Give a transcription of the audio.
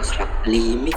งนะครับลีมิก